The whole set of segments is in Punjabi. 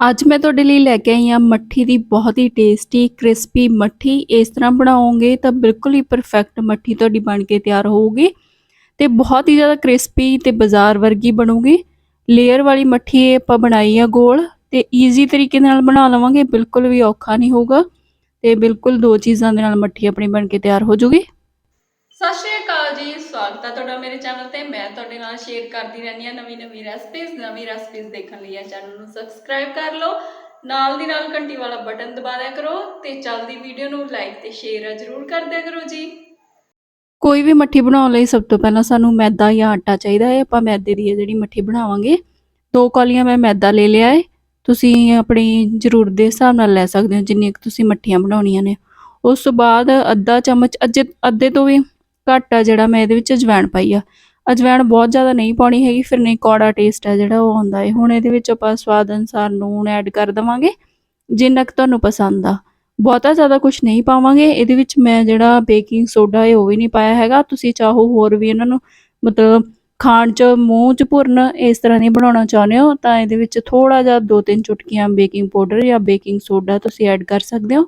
ਅੱਜ ਮੈਂ ਤੁਹਾਡੇ ਲਈ ਲੈ ਕੇ ਆਈ ਹਾਂ ਮੱਠੀ ਦੀ ਬਹੁਤ ਹੀ ਟੇਸਟੀ ਕ੍ਰਿਸਪੀ ਮੱਠੀ। ਇਸ ਤਰ੍ਹਾਂ ਬਣਾਓਗੇ ਤਾਂ ਬਿਲਕੁਲ ਹੀ ਪਰਫੈਕਟ ਮੱਠੀ ਤੁਹਾਡੀ ਬਣ ਕੇ ਤਿਆਰ ਹੋਊਗੀ ਤੇ ਬਹੁਤ ਹੀ ਜ਼ਿਆਦਾ ਕ੍ਰਿਸਪੀ ਤੇ ਬਾਜ਼ਾਰ ਵਰਗੀ ਬਣੂਗੀ। ਲੇਅਰ ਵਾਲੀ ਮੱਠੀ ਇਹ ਆਪਾਂ ਬਣਾਈ ਆ ਗੋਲ ਤੇ ਈਜ਼ੀ ਤਰੀਕੇ ਨਾਲ ਬਣਾ ਲਵਾਂਗੇ, ਬਿਲਕੁਲ ਵੀ ਔਖਾ ਨਹੀਂ ਹੋਊਗਾ ਤੇ ਬਿਲਕੁਲ ਦੋ ਚੀਜ਼ਾਂ ਦੇ ਨਾਲ ਮੱਠੀ ਆਪਣੀ ਬਣ ਕੇ ਤਿਆਰ ਹੋ ਜੂਗੀ। ਸਤਿ ਸ਼੍ਰੀ ਅਕਾਲ। ਜੀ, ਸਵਾਗਤ ਹੈ ਤੁਹਾਡਾ ਮੇਰੇ ਚੈਨਲ ਤੇ। ਮੈਂ ਤੁਹਾਡੇ ਨਾਲ ਸ਼ੇਅਰ ਕਰਦੀ ਰਹਿੰਦੀ ਹਾਂ ਨਵੀਂ ਨਵੀਂ ਰੈਸਪੀਜ਼ ਨਵੀਂ ਰੈਸਪੀਜ਼ ਦੇਖਣ ਲਈ ਇਹ ਚੈਨਲ ਨੂੰ ਸਬਸਕ੍ਰਾਈਬ ਕਰ ਲਓ। ਨਾਲ ਦੀ ਨਾਲ ਘੰਟੀ ਵਾਲਾ ਬਟਨ ਦਬਾ ਦਿਆ ਕਰੋ ਤੇ ਚੱਲਦੀ ਵੀਡੀਓ ਨੂੰ ਲਾਈਕ ਤੇ ਸ਼ੇਅਰ ਜ਼ਰੂਰ ਕਰ ਦਿਆ ਕਰੋ ਜੀ। ਕੋਈ ਵੀ ਮੱਠੀ ਬਣਾਉਣ ਲਈ ਸਭ ਤੋਂ ਪਹਿਲਾਂ ਸਾਨੂੰ ਮੈਦਾ ਜਾਂ ਆਟਾ ਚਾਹੀਦਾ ਹੈ। ਆਪਾਂ ਮੈਦੇ ਦੀ ਜਿਹੜੀ ਮੱਠੀ ਬਣਾਵਾਂਗੇ, ਦੋ ਕੌਲੀਆਂ ਮੈਂ ਮੈਦਾ ਲੈ ਲਿਆ ਹੈ। ਤੁਸੀਂ ਆਪਣੀ ਜ਼ਰੂਰਤ ਦੇ ਹਿਸਾਬ ਨਾਲ ਲੈ ਸਕਦੇ ਹੋ ਜਿੰਨੀ ਕੁ ਤੁਸੀਂ ਮੱਠੀਆਂ ਬਣਾਉਣੀਆਂ ਨੇ। ਉਸ ਤੋਂ ਬਾਅਦ ਅੱਧਾ ਚਮਚ ਅੱਜੇ, ਅੱਧੇ ਤੋਂ ਵੀ ਘੱਟ ਆ ਜਿਹੜਾ ਮੈਂ ਇਹਦੇ ਵਿੱਚ ਅਜਵਾਇਣ ਪਾਈ ਆ। ਅਜਵਾਇਣ ਬਹੁਤ ਜ਼ਿਆਦਾ ਨਹੀਂ ਪਾਉਣੀ ਹੈਗੀ, ਫਿਰ ਨਹੀਂ ਕੌੜਾ ਟੇਸਟ ਆ ਜਿਹੜਾ ਉਹ ਆਉਂਦਾ ਹੈ ਹੁਣ ਇਹਦੇ ਵਿੱਚ ਆਪਾਂ ਸਵਾਦ ਅਨੁਸਾਰ ਲੂਣ ਐਡ ਕਰ ਦਵਾਂਗੇ, ਜਿੰਨਾ ਕੁ ਤੁਹਾਨੂੰ ਪਸੰਦ ਆ। ਬਹੁਤਾ ਜ਼ਿਆਦਾ ਕੁਝ ਨਹੀਂ ਪਾਵਾਂਗੇ। ਇਹਦੇ ਵਿੱਚ ਮੈਂ ਜਿਹੜਾ ਬੇਕਿੰਗ ਸੋਡਾ ਹੈ ਉਹ ਵੀ ਨਹੀਂ ਪਾਇਆ ਹੈਗਾ। ਤੁਸੀਂ ਚਾਹੋ ਹੋਰ ਵੀ ਇਹਨਾਂ ਨੂੰ, ਮਤਲਬ ਖਾਣ ਚ ਮੂੰਹ ਚ ਭੁਰਨ ਇਸ ਤਰ੍ਹਾਂ ਨਹੀਂ ਬਣਾਉਣਾ ਚਾਹੁੰਦੇ ਹੋ, ਤਾਂ ਇਹਦੇ ਵਿੱਚ ਥੋੜਾ ਜਿਹਾ ਦੋ ਤਿੰਨ ਚੁਟਕੀਆਂ ਬੇਕਿੰਗ ਪਾਊਡਰ ਜਾਂ ਬੇਕਿੰਗ ਸੋਡਾ ਤੁਸੀਂ ਐਡ ਕਰ ਸਕਦੇ ਹੋ।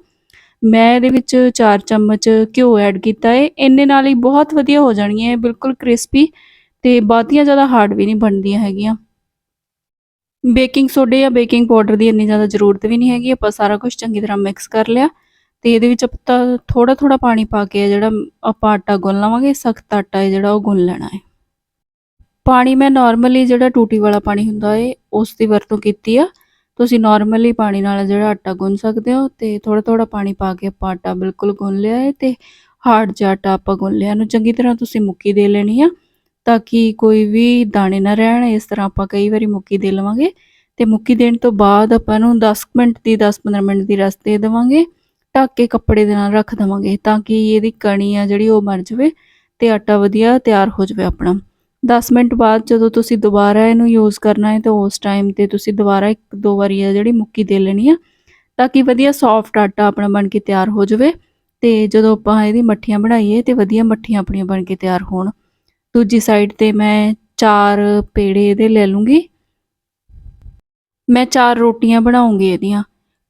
ਮੈਂ ਇਹਦੇ ਵਿੱਚ 4 ਚਮਚ ਘਿਓ ਐਡ ਕੀਤਾ ਹੈ ਇੰਨੇ ਨਾਲ ਹੀ ਬਹੁਤ ਵਧੀਆ ਹੋ ਜਾਣਗੀਆਂ ਇਹ, ਬਿਲਕੁਲ ਕ੍ਰਿਸਪੀ ਤੇ ਬਹੁਤੀਆਂ ਜ਼ਿਆਦਾ ਹਾਰਡ ਵੀ ਨਹੀਂ ਬਣਦੀਆਂ ਹੈਗੀਆਂ। ਬੇਕਿੰਗ ਸੋਡੇ ਜਾਂ ਬੇਕਿੰਗ ਪਾਊਡਰ ਦੀ ਇੰਨੀ ਜ਼ਿਆਦਾ ਜ਼ਰੂਰਤ ਵੀ ਨਹੀਂ ਹੈਗੀ, ਆਪਾਂ ਸਾਰਾ ਕੁਝ ਚੰਗੀ ਤਰ੍ਹਾਂ ਮਿਕਸ ਕਰ ਲਿਆ ਤੇ ਇਹਦੇ ਵਿੱਚ ਆਪਾਂ ਥੋੜਾ ਥੋੜਾ ਪਾਣੀ ਪਾ ਕੇ ਜਿਹੜਾ ਆਪਾਂ ਆਟਾ ਗੁੰਨ ਲਵਾਂਗੇ, ਸਖਤ ਆਟਾ ਹੈ ਜਿਹੜਾ ਉਹ ਗੁੰਨ ਲੈਣਾ ਹੈ। ਪਾਣੀ ਮੈਂ ਨਾਰਮਲੀ ਜਿਹੜਾ ਟੂਟੀ ਵਾਲਾ ਪਾਣੀ ਹੁੰਦਾ ਹੈ ਉਸ ਦੀ ਵਰਤੋਂ ਕੀਤੀ ਆ। ਤੁਸੀਂ ਨਾਰਮਲੀ ਪਾਣੀ ਨਾਲ ਜਿਹੜਾ ਆਟਾ ਗੁੰਨ ਸਕਦੇ ਹੋ ਤੇ ਥੋੜਾ ਥੋੜਾ ਪਾਣੀ ਪਾ ਕੇ ਆਪਾਂ ਆਟਾ ਬਿਲਕੁਲ ਗੁੰਨ ਲਿਆ ਹੈ ਤੇ ਹਾਰਡ ਜਿਹਾ ਆਟਾ ਆਪਾਂ ਗੁੰਨ ਲਿਆ ਇਹਨੂੰ ਚੰਗੀ ਤਰ੍ਹਾਂ ਤੁਸੀਂ ਮੁੱਕੀ ਦੇ ਲੈਣੀ ਆ ਤਾਂ ਕਿ ਕੋਈ ਵੀ ਦਾਣੇ ਨਾ ਰਹਿਣ, ਇਸ ਤਰ੍ਹਾਂ ਆਪਾਂ ਕਈ ਵਾਰੀ ਮੁੱਕੀ ਦੇ ਲਵਾਂਗੇ ਤੇ ਮੁੱਕੀ ਦੇਣ ਤੋਂ ਬਾਅਦ ਆਪਾਂ ਨੂੰ 10 ਮਿੰਟ ਦੀ 10-15 ਮਿੰਟ ਦੀ ਰਸ ਦੇ ਦੇਵਾਂਗੇ, ਢੱਕ ਕੇ ਕੱਪੜੇ ਦੇ ਨਾਲ ਰੱਖ ਦੇਵਾਂਗੇ ਤਾਂ ਕਿ ਇਹਦੀ ਕਣੀ ਆ ਜਿਹੜੀ ਉਹ ਮਰ ਜਾਵੇ ਤੇ ਆਟਾ ਵਧੀਆ ਤਿਆਰ ਹੋ ਜਾਵੇ ਆਪਣਾ। 10 ਮਿੰਟ ਬਾਅਦ ਜਦੋਂ ਤੁਸੀਂ ਦੁਬਾਰਾ ਇਹਨੂੰ ਯੂਜ਼ ਕਰਨਾ ਹੈ, ਤਾਂ ਉਸ ਟਾਈਮ ਤੇ ਤੁਸੀਂ ਦੁਬਾਰਾ ਇੱਕ ਦੋ ਵਾਰੀ ਆ ਜਿਹੜੀ ਮੁੱਕੀ ਦੇ ਲੈਣੀ ਆ, ਤਾਂ ਕਿ ਵਧੀਆ ਸੌਫਟ ਆਟਾ ਆਪਣਾ ਬਣ ਕੇ ਤਿਆਰ ਹੋ ਜਾਵੇ, ਤੇ ਜਦੋਂ ਆਪਾਂ ਇਹਦੀ ਮੱਠੀਆਂ ਬਣਾਈਏ, ਤੇ ਵਧੀਆ ਮੱਠੀਆਂ ਆਪਣੀਆਂ ਬਣ ਕੇ ਤਿਆਰ ਹੋਣ। ਦੂਜੀ ਸਾਈਡ ਤੇ ਮੈਂ ਚਾਰ ਪੇੜੇ ਇਹਦੇ ਲੈ ਲੂੰਗੀ। ਮੈਂ ਚਾਰ ਰੋਟੀਆਂ ਬਣਾਉਂਗੀ ਇਹਦੀਆਂ,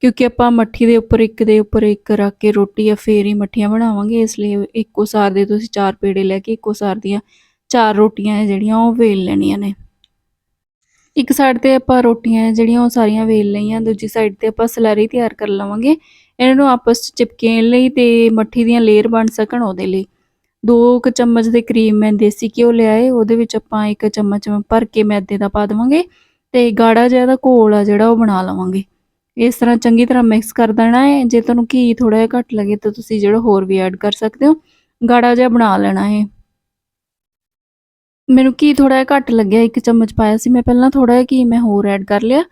ਕਿਉਂਕਿ ਆਪਾਂ ਮੱਠੀ ਦੇ ਉੱਪਰ ਇੱਕ ਦੇ ਉੱਪਰ ਇੱਕ ਰੱਖ ਕੇ ਰੋਟੀ ਜਾਂ ਫੇਰ ਹੀ ਮੱਠੀਆਂ ਬਣਾਵਾਂਗੇ, ਇਸ ਲਈ ਇੱਕੋ ਸਾਰ ਦੇ ਤੁਸੀਂ ਚਾਰ ਪੇੜੇ ਲੈ ਕੇ ਇੱਕੋ ਸਾਰ ਦੀਆਂ ਚਾਰ ਰੋਟੀਆਂ ਹੈ ਜਿਹੜੀਆਂ ਉਹ ਵੇਲ ਲੈਣੀਆਂ ਨੇ। ਇੱਕ ਸਾਈਡ ਤੇ ਆਪਾਂ ਰੋਟੀਆਂ ਹੈ ਜਿਹੜੀਆਂ ਉਹ ਸਾਰੀਆਂ ਵੇਲ ਲਈਆਂ, ਦੂਜੀ ਸਾਈਡ ਤੇ ਆਪਾਂ ਸਲੈਰੀ ਤਿਆਰ ਕਰ ਲਵਾਂਗੇ। ਇਹਨਾਂ ਨੂੰ ਆਪਸ ਚ ਚਿਪਕੇਣ ਲਈ ਤੇ ਮੱਠੀ ਦੀਆਂ ਲੇਅਰ ਬਣ ਸਕਣ ਉਹਦੇ ਲਈ। ਦੋ ਕੁ ਚਮਚ ਦੇ ਕਰੀਮ ਮੈਂ ਦੇਸੀ ਘਿਓ ਲਿਆਏ, ਉਹਦੇ ਵਿੱਚ ਆਪਾਂ ਇੱਕ ਚਮਚ ਭਰ ਕੇ ਮੈਦੇ ਦਾ ਪਾ ਦੇਵਾਂਗੇ ਤੇ ਗਾੜਾ ਜਿਹਾ ਦਾ ਘੋਲ ਆ ਜਿਹੜਾ ਉਹ ਬਣਾ ਲਵਾਂਗੇ। ਇਸ ਤਰ੍ਹਾਂ ਚੰਗੀ ਤਰ੍ਹਾਂ ਮਿਕਸ ਕਰ ਦੇਣਾ ਹੈ। ਜੇ ਤੁਹਾਨੂੰ ਘੀ ਥੋੜਾ ਜਿਹਾ ਘੱਟ ਲੱਗੇ ਤਾਂ ਤੁਸੀਂ ਜਿਹੜਾ ਹੋਰ ਵੀ ਐਡ ਕਰ ਸਕਦੇ ਹੋ। ਗਾੜਾ ਜਿਹਾ ਬਣਾ ਲੈਣਾ ਹੈ ਮੈਨੂੰ ਘੀ ਥੋੜਾ ਜਿਹਾ ਘੱਟ ਲੱਗਿਆ, ਇੱਕ ਚਮਚ ਪਾਇਆ ਸੀ। ਮੈਂ ਪਹਿਲਾਂ ਥੋੜਾ ਜਿਹਾ ਘੀ ਮੈਂ ਹੋਰ ਐਡ ਕਰ ਲਿਆ।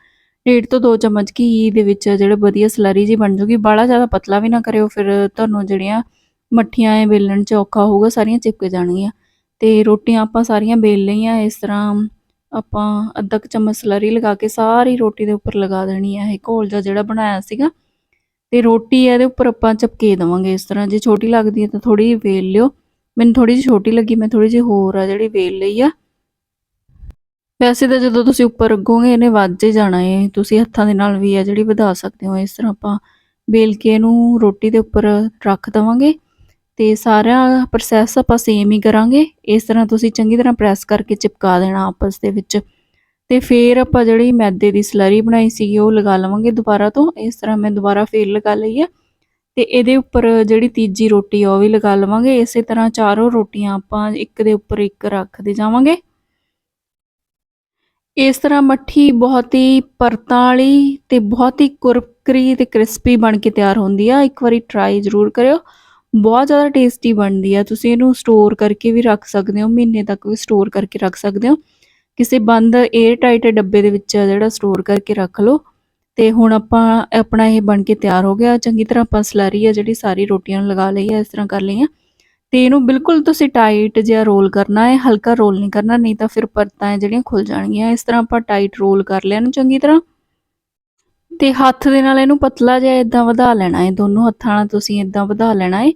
ਡੇਢ ਤੋਂ 2 ਚਮਚ ਘੀ ਦੇ ਵਿੱਚ ਜਿਹੜੇ ਵਧੀਆ ਸਲਰੀ ਜੀ ਬਣ ਜੂਗੀ। ਬਾਲਾ ਜ਼ਿਆਦਾ ਪਤਲਾ ਵੀ ਨਾ ਕਰਿਓ, ਫਿਰ ਤੁਹਾਨੂੰ ਜਿਹੜੀਆਂ ਮੱਠੀਆਂ ਐ ਵੇਲਣ ਚ ਔਖਾ ਹੋਊਗਾ, ਸਾਰੀਆਂ ਚਿਪਕ ਜਾਣਗੀਆਂ। ਤੇ ਰੋਟੀਆਂ ਆਪਾਂ ਸਾਰੀਆਂ ਵੇਲ ਲਈਆਂ, ਇਸ ਤਰ੍ਹਾਂ ਆਪਾਂ ਅੱਧਾ ਕੁ ਚਮਚ ਸਲਰੀ ਲਗਾ ਕੇ ਸਾਰੀ ਰੋਟੀ ਦੇ ਉੱਪਰ ਲਗਾ ਦੇਣੀ ਹੈ ਇਹ ਘੋਲ ਜਿਹਾ ਜਿਹੜਾ ਬਣਾਇਆ ਸੀਗਾ। ਤੇ ਰੋਟੀ ਇਹਦੇ ਉੱਪਰ ਆਪਾਂ ਚਪਕੇ ਦੇਵਾਂਗੇ ਇਸ ਤਰ੍ਹਾਂ। ਜੇ ਛੋਟੀ ਲੱਗਦੀ ਹੈ ਤਾਂ ਥੋੜੀ ਵੇਲ ਲਿਓ। ਮੈਨੂੰ ਥੋੜੀ ਜਿਹੀ ਛੋਟੀ ਲੱਗੀ, ਮੈਂ ਥੋੜੀ ਜਿਹੀ ਹੋਰ ਆ ਜਿਹੜੀ ਵੇਲ ਲਈ ਆ। ਵੈਸੇ ਤਾਂ ਜਦੋਂ ਤੁਸੀਂ ਉੱਪਰ ਰੱਖੋਗੇ ਇਹਨੇ ਵੱਧ ਹੀ ਜਾਣਾ ਏ। ਤੁਸੀਂ ਹੱਥਾਂ ਦੇ ਨਾਲ ਵੀ ਆ ਜਿਹੜੀ ਵਧਾ ਸਕਦੇ ਹੋ, ਇਸ ਤਰ੍ਹਾਂ ਆਪਾਂ ਵੇਲ ਕੇ ਇਹਨੂੰ ਰੋਟੀ ਦੇ ਉੱਪਰ ਰੱਖ ਦਵਾਂਗੇ ਤੇ ਸਾਰਾ ਪ੍ਰੋਸੈਸ ਆਪਾਂ ਸੇਮ ਹੀ ਕਰਾਂਗੇ। ਇਸ ਤਰ੍ਹਾਂ ਤੁਸੀਂ ਚੰਗੀ ਤਰ੍ਹਾਂ ਪ੍ਰੈਸ ਕਰਕੇ ਚਿਪਕਾ ਦੇਣਾ ਆਪਸ ਦੇ ਵਿੱਚ। ਤੇ ਫੇਰ ਆਪਾਂ ਜਿਹੜੀ ਮੈਦੇ ਦੀ ਸਲਰੀ ਬਣਾਈ ਸੀਗੀ, ਉਹ ਲਗਾ ਲਵਾਂਗੇ ਦੁਬਾਰਾ ਤੋਂ। ਇਸ ਤਰ੍ਹਾਂ ਮੈਂ ਦੁਬਾਰਾ ਫੇਰ ਲਗਾ ਲਈ ਆ। ਤੇ ਇਹਦੇ ਉੱਪਰ ਜਿਹੜੀ ਤੀਜੀ ਰੋਟੀ ਆ, ਉਹ ਵੀ ਲਗਾ ਲਵਾਂਗੇ। ਇਸੇ ਤਰ੍ਹਾਂ ਚਾਰੋਂ ਰੋਟੀਆਂ ਆਪਾਂ ਇੱਕ ਦੇ ਉੱਪਰ ਇੱਕ ਰੱਖਦੇ ਜਾਵਾਂਗੇ। ਇਸ ਤਰ੍ਹਾਂ ਮੱਠੀ ਬਹੁਤ ਹੀ ਪਰਤਾਂ ਵਾਲੀ ਤੇ ਬਹੁਤ ਹੀ ਕੁਰਕਰੀ ਤੇ ਕ੍ਰਿਸਪੀ ਬਣ ਕੇ ਤਿਆਰ ਹੁੰਦੀ ਆ। ਇੱਕ ਵਾਰੀ ਟਰਾਈ ਜ਼ਰੂਰ ਕਰਿਓ। ਬਹੁਤ ਜ਼ਿਆਦਾ ਟੇਸਟੀ ਬਣਦੀ ਆ। ਤੁਸੀਂ ਇਹਨੂੰ ਸਟੋਰ ਕਰਕੇ ਵੀ ਰੱਖ ਸਕਦੇ ਹੋ। ਮਹੀਨੇ ਤੱਕ ਵੀ ਸਟੋਰ ਕਰਕੇ ਰੱਖ ਸਕਦੇ ਹੋ। ਕਿਸੇ ਬੰਦ 에ਅਰ ਟਾਈਟ ਡੱਬੇ ਦੇ ਵਿੱਚ ਜਿਹੜਾ ਸਟੋਰ ਕਰਕੇ ਰੱਖ ਲਓ। ਤੇ ਹੁਣ ਆਪਾਂ ਆਪਣਾ ਇਹ ਬਣ ਕੇ ਤਿਆਰ ਹੋ ਗਿਆ। ਚੰਗੀ ਤਰ੍ਹਾਂ ਆਪਾਂ ਸਲਰੀ ਆ ਜਿਹੜੀ ਸਾਰੀ ਰੋਟੀਆਂ ਨੂੰ ਲਗਾ ਲਈ ਆ, ਇਸ ਤਰ੍ਹਾਂ ਕਰ ਲਈ ਆ ਤੇ ਇਹਨੂੰ ਬਿਲਕੁਲ ਤੁਸੀਂ ਟਾਈਟ ਜਿਹਾ ਰੋਲ ਕਰਨਾ ਹੈ, ਹਲਕਾ ਰੋਲ ਨਹੀਂ ਕਰਨਾ, ਨਹੀਂ ਤਾਂ ਫਿਰ ਪਰਤਾਂ ਜਿਹੜੀਆਂ ਖੁੱਲ ਜਾਣਗੀਆਂ। ਇਸ ਤਰ੍ਹਾਂ ਆਪਾਂ ਟਾਈਟ ਰੋਲ ਕਰ ਲਿਆ ਇਹਨੂੰ ਚੰਗੀ ਤਰ੍ਹਾਂ। ਤੇ ਹੱਥ ਦੇ ਨਾਲ ਇਹਨੂੰ ਪਤਲਾ ਜਿਹਾ ਇਦਾਂ ਵਧਾ ਲੈਣਾ ਹੈ। ਦੋਨੋਂ ਹੱਥਾਂ ਨਾਲ ਤੁਸੀਂ ਇਦਾਂ ਵਧਾ ਲੈਣਾ ਹੈ।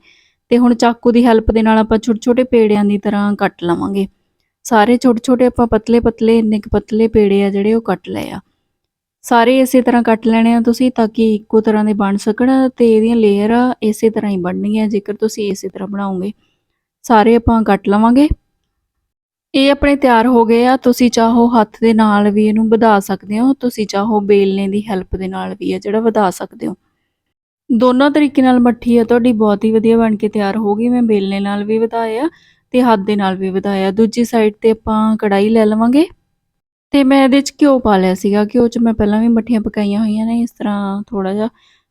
ਤੇ ਹੁਣ ਚਾਕੂ ਦੀ ਹੈਲਪ ਦੇ ਨਾਲ ਆਪਾਂ ਛੋਟੇ ਛੋਟੇ ਪੇੜਿਆਂ ਦੀ ਤਰ੍ਹਾਂ ਕੱਟ ਲਵਾਂਗੇ। ਸਾਰੇ ਛੋਟੇ ਛੋਟੇ ਆਪਾਂ ਪਤਲੇ ਪਤਲੇ ਇੰਨੇ ਕੁ ਪਤਲੇ ਪੇੜੇ ਆ ਜਿਹੜੇ ਉਹ ਕੱਟ ਲਏ ਆ। ਸਾਰੇ ਇਸੇ ਤਰ੍ਹਾਂ ਕੱਟ ਲੈਣੇ ਆ ਤੁਸੀਂ ਤਾਂ ਕਿ ਇੱਕੋ ਤਰ੍ਹਾਂ ਦੇ ਬਣ ਸਕਣ ਤੇ ਇਹਦੀਆਂ ਲੇਅਰ ਇਸੇ ਤਰ੍ਹਾਂ ਹੀ ਬਣਨਗੀਆਂ ਜੇਕਰ ਤੁਸੀਂ ਇਸੇ ਤਰ੍ਹਾਂ ਬਣਾਓਗੇ। ਸਾਰੇ ਆਪਾਂ ਕੱਟ ਲਵਾਂਗੇ। ਇਹ ਆਪਣੇ ਤਿਆਰ ਹੋ ਗਏ ਆ। ਤੁਸੀਂ ਚਾਹੋ ਹੱਥ ਦੇ ਨਾਲ ਵੀ ਇਹਨੂੰ ਵਧਾ ਸਕਦੇ ਹੋ, ਤੁਸੀਂ ਚਾਹੋ ਬੇਲਣੇ ਦੀ ਹੈਲਪ ਦੇ ਨਾਲ ਵੀ ਆ ਜਿਹੜਾ ਵਧਾ ਸਕਦੇ ਹੋ। ਦੋਨੋਂ ਤਰੀਕੇ ਨਾਲ ਮੱਠੀ ਆ, ਤੁਹਾਡੀ ਬਹੁਤ ਹੀ ਵਧੀਆ ਬਣ ਕੇ ਤਿਆਰ ਹੋ ਗਈ। ਮੈਂ ਬੇਲਣੇ ਨਾਲ ਵੀ ਵਧਾਇਆ ਤੇ ਹੱਥ ਦੇ ਨਾਲ ਵੀ ਵਧਾਇਆ। ਦੂਜੀ ਸਾਈਡ ਤੇ ਆਪਾਂ ਕੜਾਈ ਲੈ ਲਵਾਂਗੇ। ਤੇ ਮੈਂ ਇਹਦੇ 'ਚ ਘਿਓ ਪਾ ਲਿਆ ਸੀਗਾ, ਘਿਓ 'ਚ ਮੈਂ ਪਹਿਲਾਂ ਵੀ ਮੱਠੀਆਂ ਪਕਾਈਆਂ ਹੋਈਆਂ ਨੇ, ਇਸ ਤਰ੍ਹਾਂ ਥੋੜਾ ਜਿਹਾ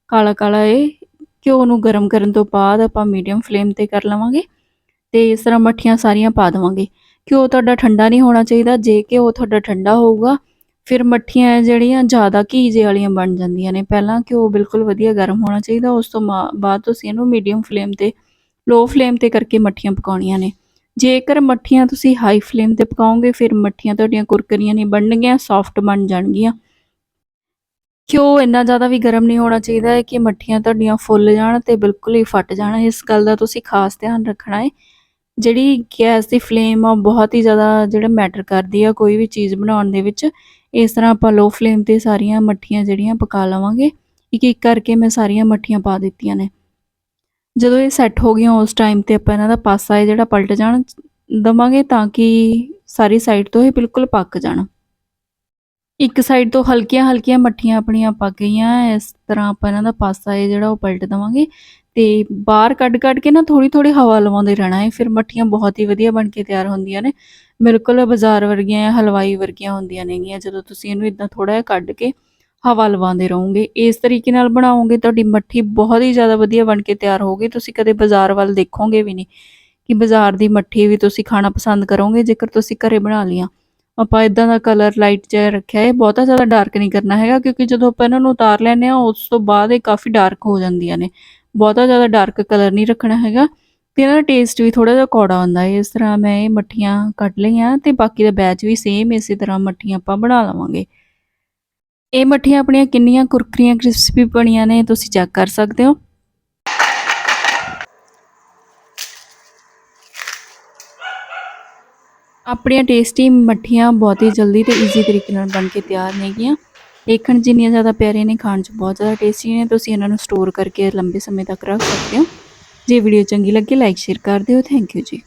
ਕਾਲਾ ਕਾਲਾ ਇਹ ਘਿਓ ਨੂੰ ਗਰਮ ਕਰਨ ਤੋਂ ਬਾਅਦ ਆਪਾਂ ਮੀਡੀਅਮ ਫਲੇਮ ਤੇ ਕਰ ਲਵਾਂਗੇ ਤੇ ਇਸ ਤਰ੍ਹਾਂ ਮੱਠੀਆਂ ਸਾਰੀਆਂ ਪਾ ਦੇਵਾਂਗੇ। ਘਿਓ ਤੁਹਾਡਾ ਠੰਡਾ ਨਹੀਂ ਹੋਣਾ ਚਾਹੀਦਾ, ਜੇ ਘਿਓ ਤੁਹਾਡਾ ਠੰਡਾ ਹੋਊਗਾ, ਫਿਰ ਮੱਠੀਆਂ ਜਿਹੜੀਆਂ ਜ਼ਿਆਦਾ ਘੀ ਜੇ ਵਾਲੀਆਂ ਬਣ ਜਾਂਦੀਆਂ ਨੇ। ਪਹਿਲਾਂ ਘਿਓ ਬਿਲਕੁਲ ਵਧੀਆ ਗਰਮ ਹੋਣਾ ਚਾਹੀਦਾ, ਉਸ ਤੋਂ ਬਾਅਦ ਤੁਸੀਂ ਇਹਨੂੰ ਮੀਡੀਅਮ ਫਲੇਮ ਤੇ ਲੋ ਫਲੇਮ ਤੇ ਕਰਕੇ ਮੱਠੀਆਂ ਪਕਾਉਣੀਆਂ ਨੇ। ਜੇਕਰ ਮੱਠੀਆਂ ਤੁਸੀਂ ਹਾਈ ਫਲੇਮ ਤੇ ਪਕਾਓਗੇ, ਫਿਰ ਮੱਠੀਆਂ ਤੁਹਾਡੀਆਂ ਕੁਰਕਰੀਆਂ ਨਹੀਂ ਬਣਨਗੀਆਂ ਸੌਫਟ ਬਣ ਜਾਣਗੀਆਂ। ਘਿਓ ਇੰਨਾ ਜ਼ਿਆਦਾ ਵੀ ਗਰਮ ਨਹੀਂ ਹੋਣਾ ਚਾਹੀਦਾ ਹੈ ਕਿ ਮੱਠੀਆਂ ਤੁਹਾਡੀਆਂ ਫੁੱਲ ਜਾਣ ਤੇ ਬਿਲਕੁਲ ਹੀ ਫਟ ਜਾਣ। ਇਸ ਗੱਲ ਦਾ ਤੁਸੀਂ ਖਾਸ ਧਿਆਨ ਰੱਖਣਾ ਹੈ। ਜਿਹੜੀ ਗੈਸ ਦੀ ਫਲੇਮ ਆ ਬਹੁਤ ਹੀ ਜ਼ਿਆਦਾ ਜਿਹੜਾ ਮੈਟਰ ਕਰਦੀ ਆ ਕੋਈ ਵੀ ਚੀਜ਼ ਬਣਾਉਣ ਦੇ ਵਿੱਚ। ਇਸ ਤਰ੍ਹਾਂ ਆਪਾਂ ਲੋ ਫਲੇਮ ਤੇ ਸਾਰੀਆਂ ਮੱਠੀਆਂ ਜਿਹੜੀਆਂ ਪਕਾ ਲਵਾਂਗੇ। ਇੱਕ ਇੱਕ ਕਰਕੇ ਮੈਂ ਸਾਰੀਆਂ ਮੱਠੀਆਂ ਪਾ ਦਿੱਤੀਆਂ ਨੇ। ਜਦੋਂ ਇਹ ਸੈੱਟ ਹੋ ਗਈਆਂ ਉਸ ਟਾਈਮ ਤੇ ਆਪਾਂ ਇਹਨਾਂ ਦਾ ਪਾਸਾ ਹੈ ਜਿਹੜਾ ਪਲਟ ਜਾਣ ਦਵਾਂਗੇ ਤਾਂ ਕਿ ਸਾਰੀ ਸਾਈਡ ਤੋਂ ਇਹ ਬਿਲਕੁਲ ਪੱਕ ਜਾਣ। ਇੱਕ ਸਾਈਡ ਤੋਂ ਹਲਕੀਆਂ ਹਲਕੀਆਂ ਮੱਠੀਆਂ ਆਪਣੀਆਂ ਪੱਕ ਗਈਆਂ, ਇਸ ਤਰ੍ਹਾਂ ਆਪਾਂ ਇਹਨਾਂ ਦਾ ਪਾਸਾ ਹੈ ਜਿਹੜਾ ਉਹ ਪਲਟ ਦਵਾਂਗੇ ਤੇ ਬਾਹਰ ਕੱਢ ਕੱਢ ਕੇ ਨਾ ਥੋੜੀ ਥੋੜੀ ਹਵਾ ਲਵਾਉਂਦੇ ਰਹਿਣਾ ਹੈ ਫਿਰ ਮੱਠੀਆਂ ਬਹੁਤ ਹੀ ਵਧੀਆ ਬਣ ਕੇ ਤਿਆਰ ਹੁੰਦੀਆਂ ਨੇ। ਬਿਲਕੁਲ ਬਾਜ਼ਾਰ ਵਰਗੀਆਂ ਹਲਵਾਈ ਵਰਗੀਆਂ ਹੁੰਦੀਆਂ ਨੇਗੀਆਂ, ਜਦੋਂ ਤੁਸੀਂ ਇਹਨੂੰ ਇਦਾਂ ਥੋੜਾ ਜਿਹਾ ਕੱਢ ਕੇ ਹਵਾ ਲਵਾਉਂਦੇ ਰਹੋਗੇ, ਇਸ ਤਰੀਕੇ ਨਾਲ ਬਣਾਓਗੇ, ਤੁਹਾਡੀ ਮੱਠੀ ਬਹੁਤ ਹੀ ਜ਼ਿਆਦਾ ਵਧੀਆ ਬਣ ਕੇ ਤਿਆਰ ਹੋਊਗੀ, ਤੁਸੀਂ ਕਦੇ ਬਾਜ਼ਾਰ ਵੱਲ ਦੇਖੋਗੇ ਵੀ ਨਹੀਂ ਕਿ ਬਾਜ਼ਾਰ ਦੀ ਮੱਠੀ ਵੀ ਤੁਸੀਂ ਖਾਣਾ ਪਸੰਦ ਕਰੋਗੇ, ਜੇਕਰ ਤੁਸੀਂ ਘਰੇ ਬਣਾ ਲੀਆਂ ਆਪਾਂ ਇਦਾਂ ਦਾ ਕਲਰ ਲਾਈਟ ਜਿਹਾ ਰੱਖਿਆ ਹੈ ਬਹੁਤਾ ਜ਼ਿਆਦਾ ਡਾਰਕ ਨਹੀਂ ਕਰਨਾ ਹੈਗਾ, ਕਿਉਂਕਿ ਜਦੋਂ ਆਪਾਂ ਇਹਨਾਂ ਨੂੰ ਉਤਾਰ ਲੈਂਦੇ ਆ ਉਸ ਤੋਂ ਬਾਅਦ ਇਹ ਕਾਫੀ ਡਾਰਕ ਹੋ ਜਾਂਦੀਆਂ ਨੇ। ਬਹੁਤਾ ਜ਼ਿਆਦਾ ਡਾਰਕ ਕਲਰ ਨਹੀਂ ਰੱਖਣਾ ਹੈਗਾ, ਤੇ ਇਹਨਾਂ ਦਾ ਟੇਸਟ ਵੀ ਥੋੜਾ ਜਿਹਾ ਕੌੜਾ ਹੁੰਦਾ ਹੈ, ਇਸ ਤਰ੍ਹਾਂ ਮੈਂ ਇਹ ਮੱਠੀਆਂ ਕੱਟ ਲਈਆਂ, ਤੇ ਬਾਕੀ ਦਾ ਬੈਚ ਵੀ ਸੇਮ ਇਸੇ ਤਰ੍ਹਾਂ ਮੱਠੀਆਂ ਆਪਾਂ ਬਣਾ ਲਵਾਂਗੇ। ਇਹ ਮੱਠੀਆਂ ਆਪਣੀਆਂ ਕਿੰਨੀਆਂ ਕੁਰਕਰੀਆਂ ਕ੍ਰਿਸਪੀ ਬਣੀਆਂ ਨੇ, ਤੁਸੀਂ ਚੈੱਕ ਕਰ ਸਕਦੇ ਹੋ। ਆਪਣੀਆਂ ਟੇਸਟੀ ਮੱਠੀਆਂ ਬਹੁਤ ਹੀ ਜਲਦੀ ਤੇ ਈਜ਼ੀ ਤਰੀਕੇ ਨਾਲ ਬਣ ਕੇ ਤਿਆਰ ਨੇਗੀਆਂ ਦੇਖਣ 'ਚ ਜਿੰਨੀਆਂ ਜ਼ਿਆਦਾ ਪਿਆਰੀਆਂ ਨੇ, ਖਾਣ 'ਚ ਬਹੁਤ ਜ਼ਿਆਦਾ ਟੇਸਟੀ ਨੇ, ਤੁਸੀਂ ਇਹਨਾਂ ਨੂੰ ਸਟੋਰ ਕਰਕੇ ਲੰਬੇ ਸਮੇਂ ਤੱਕ ਰੱਖ ਸਕਦੇ ਹੋ। ਜੇ ਵੀਡੀਓ ਚੰਗੀ ਲੱਗੇ ਲਾਈਕ ਸ਼ੇਅਰ ਕਰ ਦਿਓ। ਥੈਂਕ ਯੂ ਜੀ।